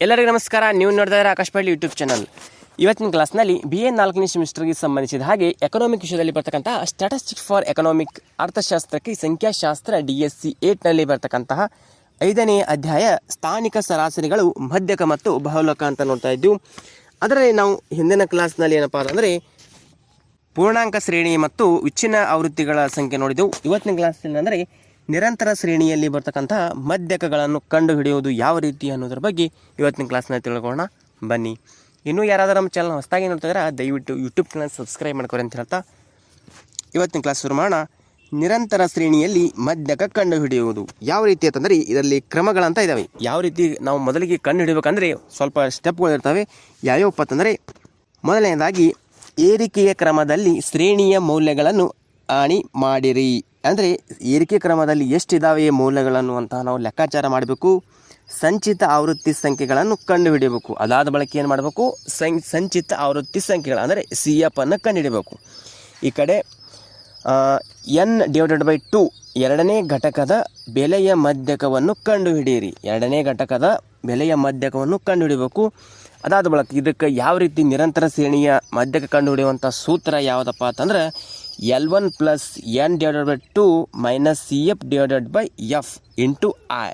ಎಲ್ಲರಿಗೂ ನಮಸ್ಕಾರ. ನೀವು ನೋಡ್ತಾ ಇದ್ದಾರೆ ಆಕಾಶವಾಣಿ ಯೂಟ್ಯೂಬ್ ಚಾನಲ್ ಇವತ್ತಿನ ಕ್ಲಾಸ್ನಲ್ಲಿ ಬಿ ಎ ನಾಲ್ಕನೇ ಸೆಮಿಸ್ಟರ್ಗೆ ಸಂಬಂಧಿಸಿದ ಹಾಗೆ ಎಕನಾಮಿಕ್ ವಿಷಯದಲ್ಲಿ ಬರ್ತಕ್ಕಂತಹ ಸ್ಟಾಟಿಸ್ಟಿಕ್ಸ್ ಫಾರ್ ಎಕನಾಮಿಕ್ ಅರ್ಥಶಾಸ್ತ್ರಕ್ಕೆ ಸಂಖ್ಯಾಶಾಸ್ತ್ರ ಡಿ ಎಸ್ ಸಿ ಏಟ್ನಲ್ಲಿ ಬರ್ತಕ್ಕಂತಹ ಐದನೇ ಅಧ್ಯಾಯ ಸ್ಥಾನಿಕ ಸರಾಸರಿಗಳು ಮಧ್ಯಕ ಮತ್ತು ಬಹುಲಕ ಅಂತ ನೋಡ್ತಾ ಇದ್ದು ಅದರಲ್ಲಿ ನಾವು ಹಿಂದಿನ ಕ್ಲಾಸ್ನಲ್ಲಿ ಏನಪ್ಪ ಅಂತಂದರೆ ಪೂರ್ಣಾಂಕ ಶ್ರೇಣಿ ಮತ್ತು ವಿಚ್ಛಿನ್ನ ಆವೃತ್ತಿಗಳ ಸಂಖ್ಯೆ ನೋಡಿದೆವು. ಇವತ್ತಿನ ಕ್ಲಾಸ್ನಲ್ಲಿ ಅಂದರೆ ನಿರಂತರ ಶ್ರೇಣಿಯಲ್ಲಿ ಬರ್ತಕ್ಕಂತಹ ಮಧ್ಯಕಗಳನ್ನು ಕಂಡುಹಿಡಿಯುವುದು ಯಾವ ರೀತಿ ಅನ್ನೋದ್ರ ಬಗ್ಗೆ ಇವತ್ತಿನ ಕ್ಲಾಸ್ನಲ್ಲಿ ತಿಳ್ಕೊಳ್ಳೋಣ. ಬನ್ನಿ. ಇನ್ನೂ ಯಾರಾದರೂ ನಮ್ಮ ಚಾನಲ್ ಹೊಸದಾಗಿ ನೋಡ್ತಿದ್ರೆ ದಯವಿಟ್ಟು ಯೂಟ್ಯೂಬ್ ಚಾನಲ್ ಸಬ್ಸ್ಕ್ರೈಬ್ ಮಾಡ್ಕೊರಿ ಅಂತ ಹೇಳ್ತಾ ಇವತ್ತಿನ ಕ್ಲಾಸ್ ಶುರು ಮಾಡೋಣ. ನಿರಂತರ ಶ್ರೇಣಿಯಲ್ಲಿ ಮಧ್ಯಕ ಕಂಡುಹಿಡಿಯುವುದು ಯಾವ ರೀತಿ ಅಂತಂದರೆ ಇದರಲ್ಲಿ ಕ್ರಮಗಳಂತ ಇದ್ದಾವೆ ಯಾವ ರೀತಿ ನಾವು ಮೊದಲಿಗೆ ಕಂಡು ಹಿಡಿಬೇಕಂದ್ರೆ ಸ್ವಲ್ಪ ಸ್ಟೆಪ್ಗಳು ಇರ್ತವೆ. ಯಾವ್ಯಾವಪ್ಪ ಅಂತಂದರೆ ಮೊದಲನೇದಾಗಿ ಏರಿಕೆಯ ಕ್ರಮದಲ್ಲಿ ಶ್ರೇಣಿಯ ಮೌಲ್ಯಗಳನ್ನು ಆಣಿ ಮಾಡಿರಿ. ಅಂದರೆ ಏರಿಕೆ ಕ್ರಮದಲ್ಲಿ ಎಷ್ಟಿದ್ದಾವೆ ಮೂಲಗಳನ್ನು ಅಂತ ನಾವು ಲೆಕ್ಕಾಚಾರ ಮಾಡಬೇಕು. ಸಂಚಿತ ಆವೃತ್ತಿ ಸಂಖ್ಯೆಗಳನ್ನು ಕಂಡುಹಿಡಿಯಬೇಕು. ಅದಾದ ಬಳಿಕ ಏನು ಮಾಡಬೇಕು? ಸಂ, ಸಂಚಿತ ಆವೃತ್ತಿ ಸಂಖ್ಯೆಗಳು, ಅಂದರೆ ಸಿ ಎಫ್ ಅನ್ನು ಕಂಡುಹಿಡಿಯಬೇಕು. ಈ ಕಡೆ ಎನ್ ಡಿವೈಡೆಡ್ ಬೈ ಟು ಎರಡನೇ ಘಟಕದ ಬೆಲೆಯ ಮಧ್ಯಕವನ್ನು ಕಂಡುಹಿಡಿಯಿರಿ. ಎರಡನೇ ಘಟಕದ ಬೆಲೆಯ ಮಧ್ಯಕವನ್ನು ಕಂಡುಹಿಡಿಯಬೇಕು. ಅದಾದ ಬಳಿಕ ಇದಕ್ಕೆ ಯಾವ ರೀತಿ ನಿರಂತರ ಶ್ರೇಣಿಯ ಮಧ್ಯಕ ಕಂಡುಹಿಡಿಯುವಂಥ ಸೂತ್ರ ಯಾವುದಪ್ಪ ಅಂತಂದ್ರೆ L one plus N divided by two minus C F divided by F into I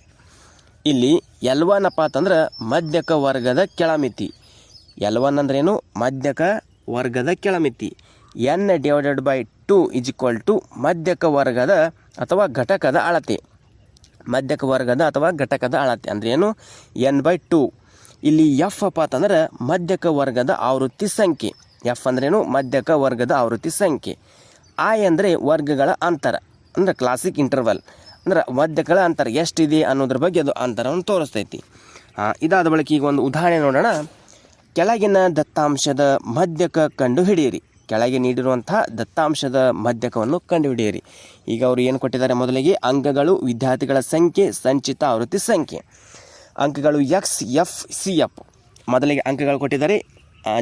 ಇಲ್ಲಿ ಎಲ್ ಒನ್ ಅಂತಂದ್ರೆ ಮಧ್ಯಕ ವರ್ಗದ ಕೆಳಮಿತಿ. ಎಲ್ ಒನ್ ಅಂದ್ರೇನು ಮಧ್ಯಕ ವರ್ಗದ ಕೆಳಮಿತಿ. N divided by two is equal to ಮಧ್ಯಕ ವರ್ಗದ ಅಥವಾ ಘಟಕದ ಅಳತೆ. ಮಧ್ಯಕ ವರ್ಗದ ಅಥವಾ ಘಟಕದ ಅಳತೆ ಅಂದ್ರೆ ಏನು? ಎನ್ ಬೈ ಟು ಇಲ್ಲಿ ಎಫ್ ಅಪ್ಪ ಅಂತಂದ್ರೆ ಮಧ್ಯಕ ವರ್ಗದ ಆವೃತ್ತಿ ಸಂಖ್ಯೆ. ಎಫ್ ಅಂದ್ರೇನು ಮಧ್ಯಕ ವರ್ಗದ ಆವೃತ್ತಿ ಸಂಖ್ಯೆ. ಐ ಅಂದರೆ ವರ್ಗಗಳ ಅಂತರ, ಅಂದ್ರೆ ಕ್ಲಾಸಿಕ್ ಇಂಟರ್ವಲ್ ಅಂದ್ರೆ ಮಧ್ಯಗಳ ಅಂತರ, ಎಷ್ಟಿದೆ ಅನ್ನೋದ್ರ ಬಗ್ಗೆ ಅದು ಅಂತರವನ್ನು ತೋರಿಸ್ತೈತಿ. ಇದಾದ ಬಳಿಕ ಈಗ ಒಂದು ಉದಾಹರಣೆ ನೋಡೋಣ. ಕೆಳಗಿನ ದತ್ತಾಂಶದ ಮಧ್ಯಕ ಕಂಡು ಹಿಡಿಯಿರಿ ಕೆಳಗೆ ನೀಡಿರುವಂಥ ದತ್ತಾಂಶದ ಮಧ್ಯಕವನ್ನು ಕಂಡುಹಿಡಿಯಿರಿ. ಈಗ ಅವರು ಏನು ಕೊಟ್ಟಿದ್ದಾರೆ ಮೊದಲಿಗೆ? ಅಂಕಗಳು ವಿದ್ಯಾರ್ಥಿಗಳ ಸಂಖ್ಯೆ, ಸಂಚಿತ ಆವೃತ್ತಿ ಸಂಖ್ಯೆ. ಅಂಕಗಳು ಎಕ್ಸ್ ಎಫ್ ಸಿ ಎಫ್ ಮೊದಲಿಗೆ ಅಂಕಗಳು ಕೊಟ್ಟಿದ್ದಾರೆ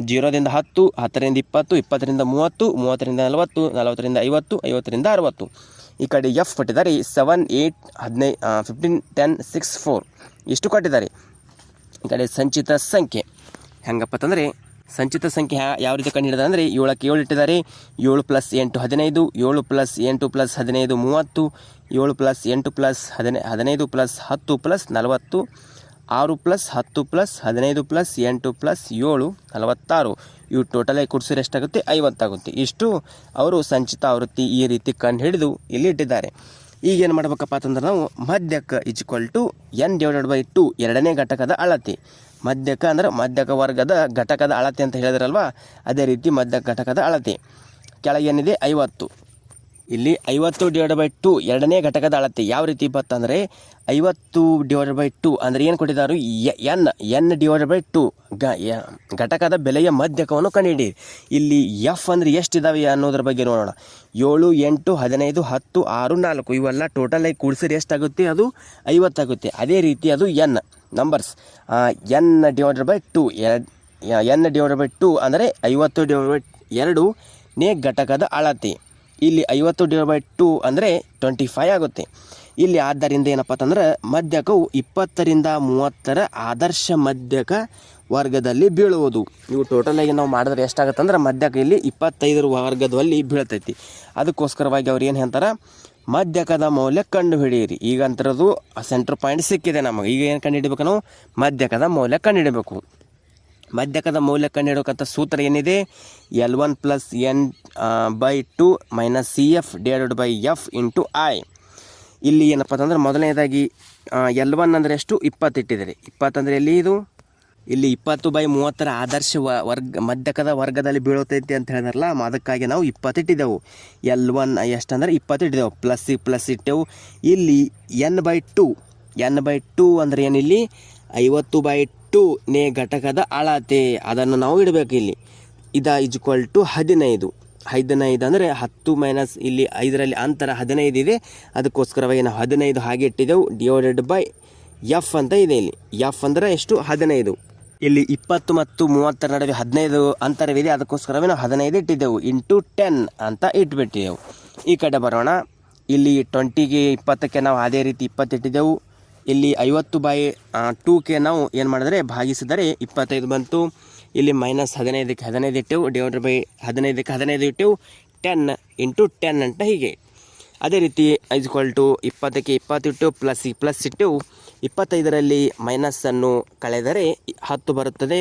ಜೀರೋದಿಂದ ಹತ್ತು, ಹತ್ತರಿಂದ ಇಪ್ಪತ್ತು, ಇಪ್ಪತ್ತರಿಂದ ಮೂವತ್ತು, ಮೂವತ್ತರಿಂದ ನಲವತ್ತು, ನಲವತ್ತರಿಂದ ಐವತ್ತು, ಐವತ್ತರಿಂದ ಅರವತ್ತು. ಈ ಕಡೆ ಎಫ್ ಕೊಟ್ಟಿದ್ದಾರೆ ಸೆವೆನ್ ಏಯ್ಟ್ ಹದಿನೈ ಫಿಫ್ಟೀನ್ ಟೆನ್ ಸಿಕ್ಸ್ ಫೋರ್ ಇಷ್ಟು ಕೊಟ್ಟಿದ್ದಾರೆ. ಈ ಕಡೆ ಸಂಚಿತ ಸಂಖ್ಯೆ. ಹೆಂಗಪ್ಪ ಅಂತಂದರೆ, ಸಂಚಿತ ಸಂಖ್ಯೆ ಯಾವ ರೀತಿ ಕಂಡು ಹಿಡಿದ ಅಂದರೆ, ಏಳಕ್ಕೆ ಏಳು ಇಟ್ಟಿದ್ದಾರೆ. ಏಳು ಪ್ಲಸ್ ಎಂಟು ಹದಿನೈದು, ಏಳು ಪ್ಲಸ್ ಎಂಟು ಪ್ಲಸ್ ಹದಿನೈದು ಮೂವತ್ತು, ಏಳು ಪ್ಲಸ್ ಎಂಟು ಪ್ಲಸ್ ಹದಿನೈ ಹದಿನೈದು ಪ್ಲಸ್ ಹತ್ತು ಪ್ಲಸ್ ನಲವತ್ತು ಆರು ಪ್ಲಸ್ ಹತ್ತು ಪ್ಲಸ್ ಹದಿನೈದು ಪ್ಲಸ್ ಎಂಟು ಪ್ಲಸ್ ಏಳು ನಲವತ್ತಾರು. ಇವು ಟೋಟಲಾಗಿ ಕೂಡಿಸಿದ್ರೆ ಎಷ್ಟಾಗುತ್ತೆ? ಐವತ್ತಾಗುತ್ತೆ. ಇಷ್ಟು ಅವರು ಸಂಚಿತ ಆವೃತ್ತಿ ಈ ರೀತಿ ಕಂಡು ಹಿಡಿದು ಇಲ್ಲಿ ಇಟ್ಟಿದ್ದಾರೆ. ಈಗ ಏನು ಮಾಡ್ಬೇಕಪ್ಪ ಅಂತಂದ್ರೆ ನಾವು ಮಧ್ಯಕ is equal to N divided by two ಎರಡನೇ ಘಟಕದ ಅಳತೆ. ಮಧ್ಯಕ ಅಂದ್ರೆ ಮಧ್ಯಕ ವರ್ಗದ ಘಟಕದ ಅಳತೆ ಅಂತ ಹೇಳಿದ್ರಲ್ವ? ಅದೇ ರೀತಿ ಮಧ್ಯಕ ಘಟಕದ ಅಳತೆ. ಕೆಳಗೇನಿದೆ ಐವತ್ತು. ಇಲ್ಲಿ ಐವತ್ತು ಡಿವೈಡ್ ಬೈ ಟು ಎರಡನೇ ಘಟಕದ ಅಳತೆ ಯಾವ ರೀತಿ ಬರ್ತಂದರೆ ಐವತ್ತು ಡಿವೈಡ್ ಬೈ ಟು ಅಂದರೆ ಏನು ಕೊಟ್ಟಿದ್ದಾರೆ? N N divide by two ಗ ಘಟಕದ ಬೆಲೆಯ ಮಧ್ಯಕವನ್ನು ಕಂಡುಹಿಡಿ ಇಲ್ಲಿ ಎಫ್ ಅಂದರೆ ಎಷ್ಟಿದಾವೆ ಅನ್ನೋದ್ರ ಬಗ್ಗೆ ನೋಡೋಣ. ಏಳು, ಎಂಟು, ಹದಿನೈದು, ಹತ್ತು, ಆರು, ನಾಲ್ಕು, ಇವೆಲ್ಲ ಟೋಟಲಾಗಿ ಕೂಡಿಸಿದ್ರೆ ಎಷ್ಟಾಗುತ್ತೆ? ಅದು ಐವತ್ತಾಗುತ್ತೆ. ಅದೇ ರೀತಿ ಅದು N numbers N divide by two N divide by two ಅಂದರೆ ಐವತ್ತು ಡಿವೈಡ್ ಬೈ ಎರಡು ನೇ ಘಟಕದ ಅಳತೆ. ಇಲ್ಲಿ ಐವತ್ತು ಡಿವೈಡ್ ಬೈ ಟು ಅಂದರೆ ಟ್ವೆಂಟಿ ಫೈವ್ ಆಗುತ್ತೆ. ಇಲ್ಲಿ ಆದ್ದರಿಂದ ಏನಪ್ಪ ಅಂತಂದ್ರೆ ಮಧ್ಯಕವು ಇಪ್ಪತ್ತರಿಂದ ಮೂವತ್ತರ ಆದರ್ಶ ಮಧ್ಯಕ ವರ್ಗದಲ್ಲಿ ಬೀಳುವುದು. ಇವು ಟೋಟಲಾಗಿ ನಾವು ಮಾಡಿದ್ರೆ ಎಷ್ಟಾಗುತ್ತೆ ಅಂದ್ರೆ ಮಧ್ಯಕ ಇಲ್ಲಿ ಇಪ್ಪತ್ತೈದರ ವರ್ಗದಲ್ಲಿ ಬೀಳ್ತೈತಿ. ಅದಕ್ಕೋಸ್ಕರವಾಗಿ ಅವ್ರು ಏನು ಹೇಳ್ತಾರೆ? ಮಧ್ಯಕದ ಮೌಲ್ಯ ಕಂಡು ಹಿಡಿಯಿರಿ ಈಗ ಅಂತರದು ಸೆಂಟ್ರ್ ಪಾಯಿಂಟ್ ಸಿಕ್ಕಿದೆ ನಮಗೆ. ಈಗ ಏನು ಕಂಡುಹಿಡಬೇಕು ನಾವು? ಮಧ್ಯಕದ ಮೌಲ್ಯ ಕಂಡು ಹಿಡಿಬೇಕು ಮಧ್ಯಕದ ಮೌಲ್ಯ ಕಂಡುಹಿಡೋಕಂತ ಸೂತ್ರ ಏನಿದೆ? L one plus N by two minus C F divided by F into I ಇಲ್ಲಿ ಏನಪ್ಪ ಅಂತಂದ್ರೆ ಮೊದಲನೇದಾಗಿ ಎಲ್ ಒನ್ ಅಂದರೆ ಎಷ್ಟು? ಇಪ್ಪತ್ತು ಇಟ್ಟಿದ್ದಾರೆ. ಇಪ್ಪತ್ತಂದರೆ ಎಲ್ಲಿ ಇದು? ಇಲ್ಲಿ ಇಪ್ಪತ್ತು ಬೈ ಮೂವತ್ತರ ಆದರ್ಶ ವರ್ಗ, ಮಧ್ಯಕದ ವರ್ಗದಲ್ಲಿ ಬೀಳುತ್ತೈತಿ ಅಂತ ಹೇಳಿದ್ರಲ್ಲ ಅದಕ್ಕಾಗಿ ನಾವು ಇಪ್ಪತ್ತು ಇಟ್ಟಿದ್ದೆವು. ಎಲ್ ಒನ್ ಎಷ್ಟಂದ್ರೆ ಇಪ್ಪತ್ತು ಇಟ್ಟಿದ್ದೆವು. ಪ್ಲಸ್ ಪ್ಲಸ್ ಇಟ್ಟೆವು. ಇಲ್ಲಿ N by two N by two ಅಂದರೆ ಏನಿಲ್ಲಿ? ಐವತ್ತು ಬೈ ನೇ ಘಟಕದ ಅಳತೆ. ಅದನ್ನು ನಾವು ಇಡಬೇಕು ಇಲ್ಲಿ. ಇದ ಈಕ್ವಲ್ ಟು ಹದಿನೈದು. ಹದಿನೈದು ಅಂದರೆ ಹತ್ತು ಮೈನಸ್ ಇಲ್ಲಿ ಐದರಲ್ಲಿ ಅಂತರ ಹದಿನೈದು ಇದೆ. ಅದಕ್ಕೋಸ್ಕರವಾಗಿ ನಾವು ಹದಿನೈದು ಹಾಗೆ ಇಟ್ಟಿದ್ದೆವು ಡಿವೈಡೆಡ್ ಬೈ ಎಫ್ ಅಂತ ಇದೆ ಇಲ್ಲಿ. ಎಫ್ ಅಂದರೆ ಎಷ್ಟು? ಹದಿನೈದು. ಇಲ್ಲಿ ಇಪ್ಪತ್ತು ಮತ್ತು ಮೂವತ್ತರ ನಡುವೆ ಹದಿನೈದು ಅಂತರವಿದೆ. ಅದಕ್ಕೋಸ್ಕರವೇ ನಾವು ಹದಿನೈದು ಇಟ್ಟಿದ್ದೆವು. ಇಂಟು ಟೆನ್ ಅಂತ ಇಟ್ಬಿಟ್ಟಿದ್ದೆವು ಈ ಕಡೆ ಬರೋಣ. ಇಲ್ಲಿ ಟ್ವೆಂಟಿಗೆ ಇಪ್ಪತ್ತಕ್ಕೆ ನಾವು ಅದೇ ರೀತಿ ಇಪ್ಪತ್ತು ಇಟ್ಟಿದ್ದೆವು. ಇಲ್ಲಿ ಐವತ್ತು ಬೈ ಟೂ ಕೆ ನಾವು ಏನು ಮಾಡಿದ್ರೆ ಭಾಗಿಸಿದರೆ ಇಪ್ಪತ್ತೈದು ಬಂತು. ಇಲ್ಲಿ ಮೈನಸ್ ಹದಿನೈದಕ್ಕೆ ಹದಿನೈದು ಇಟ್ಟೆವು ಡಿವೈಡ್ ಬೈ ಹದಿನೈದಕ್ಕೆ ಹದಿನೈದು ಇಟ್ಟೆವು. ಟೆನ್ ಇಂಟು ಟೆನ್ ಅಂತ ಹೀಗೆ. ಅದೇ ರೀತಿ ಐಸ್ ಈಕ್ವಲ್ ಟು ಇಪ್ಪತ್ತಕ್ಕೆ ಇಪ್ಪತ್ತಿಟ್ಟು ಪ್ಲಸ್ ಪ್ಲಸ್ ಇಟ್ಟು ಇಪ್ಪತ್ತೈದರಲ್ಲಿ ಮೈನಸ್ಸನ್ನು ಕಳೆದರೆ ಹತ್ತು ಬರುತ್ತದೆ.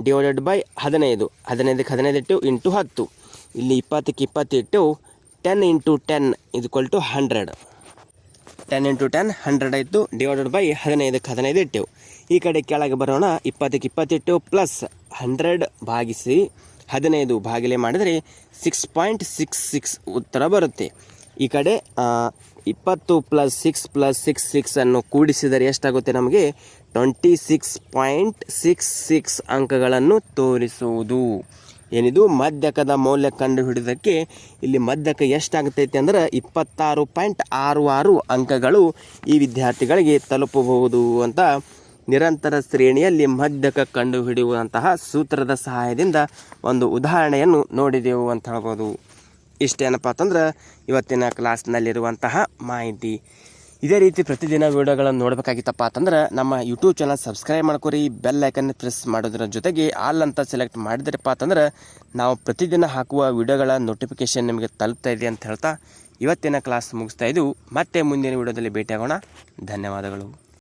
ಡಿವೈಡೆಡ್ ಬೈ ಹದಿನೈದು. ಹದಿನೈದಕ್ಕೆ ಹದಿನೈದು ಇಟ್ಟು ಇಂಟು ಹತ್ತು. ಇಲ್ಲಿ ಇಪ್ಪತ್ತಕ್ಕೆ ಇಪ್ಪತ್ತು ಇಟ್ಟು ten into ten is equal to hundred ten into ten hundred ಆಯಿತು ಡಿವೈಡೆಡ್ ಬೈ ಹದಿನೈದಕ್ಕೆ ಹದಿನೈದು ಇಟ್ಟೆವು. ಈ ಕಡೆ ಕೆಳಗೆ ಬರೋಣ, ಇಪ್ಪತ್ತಕ್ಕೆ ಇಪ್ಪತ್ತಿಟ್ಟು ಪ್ಲಸ್ ಹಂಡ್ರೆಡ್ ಭಾಗಿಸಿ, ಹದಿನೈದು ಭಾಗಿಲೆ ಮಾಡಿದರೆ ಸಿಕ್ಸ್ ಪಾಯಿಂಟ್ ಸಿಕ್ಸ್ ಸಿಕ್ಸ್ ಉತ್ತರ ಬರುತ್ತೆ. ಈ ಕಡೆ ಇಪ್ಪತ್ತು ಪ್ಲಸ್ ಸಿಕ್ಸ್ ಪ್ಲಸ್ ಸಿಕ್ಸ್ ಸಿಕ್ಸನ್ನು ಕೂಡಿಸಿದರೆ ಎಷ್ಟಾಗುತ್ತೆ ನಮಗೆ? Twenty six point six six ಅಂಕಗಳನ್ನು ತೋರಿಸುವುದು. ಏನಿದು? ಮಧ್ಯಕದ ಮೌಲ್ಯ ಕಂಡು ಹಿಡಿದಕ್ಕೆ ಇಲ್ಲಿ ಮಧ್ಯಕ ಎಷ್ಟಾಗ್ತೈತೆ ಅಂದ್ರೆ ಇಪ್ಪತ್ತಾರು ಪಾಯಿಂಟ್ ಆರು ಆರು ಅಂಕಗಳು ಈ ವಿದ್ಯಾರ್ಥಿಗಳಿಗೆ ತಲುಪಬಹುದು ಅಂತ ನಿರಂತರ ಶ್ರೇಣಿಯಲ್ಲಿ ಮಧ್ಯಕ ಕಂಡು ಹಿಡಿಯುವಂತಹ ಸೂತ್ರದ ಸಹಾಯದಿಂದ ಒಂದು ಉದಾಹರಣೆಯನ್ನು ನೋಡಿದೆವು ಅಂತ ಹೇಳ್ಬೋದು. ಇಷ್ಟೇನಪ್ಪ ಅಂತಂದ್ರೆ ಇವತ್ತಿನ ಕ್ಲಾಸ್ನಲ್ಲಿರುವಂತಹ ಮಾಹಿತಿ. ಇದೇ ರೀತಿ ಪ್ರತಿದಿನ ವಿಡಿಯೋಗಳನ್ನು ನೋಡಬೇಕಾಗಿತ್ತಪ್ಪ ಅಂತಂದ್ರೆ ನಮ್ಮ ಯೂಟ್ಯೂಬ್ ಚಾನಲ್ ಸಬ್ಸ್ಕ್ರೈಬ್ ಮಾಡ್ಕೊರಿ ಬೆಲ್ ಐಕನ್ ಪ್ರೆಸ್ ಮಾಡೋದ್ರ ಜೊತೆಗೆ ಆಲ್ ಅಂತ ಸೆಲೆಕ್ಟ್ ಮಾಡಿದ್ರಪ್ಪ ಅಂತಂದ್ರೆ ನಾವು ಪ್ರತಿದಿನ ಹಾಕುವ ವಿಡಿಯೋಗಳ ನೋಟಿಫಿಕೇಶನ್ ನಿಮಗೆ ತಲುಪ್ತಾ ಇದೆ ಅಂತ ಹೇಳ್ತಾ ಇವತ್ತಿನ ಕ್ಲಾಸ್ ಮುಗಿಸ್ತಾ ಇದ್ದು ಮತ್ತೆ ಮುಂದಿನ ವಿಡಿಯೋದಲ್ಲಿ ಭೇಟಿಯಾಗೋಣ. ಧನ್ಯವಾದಗಳು.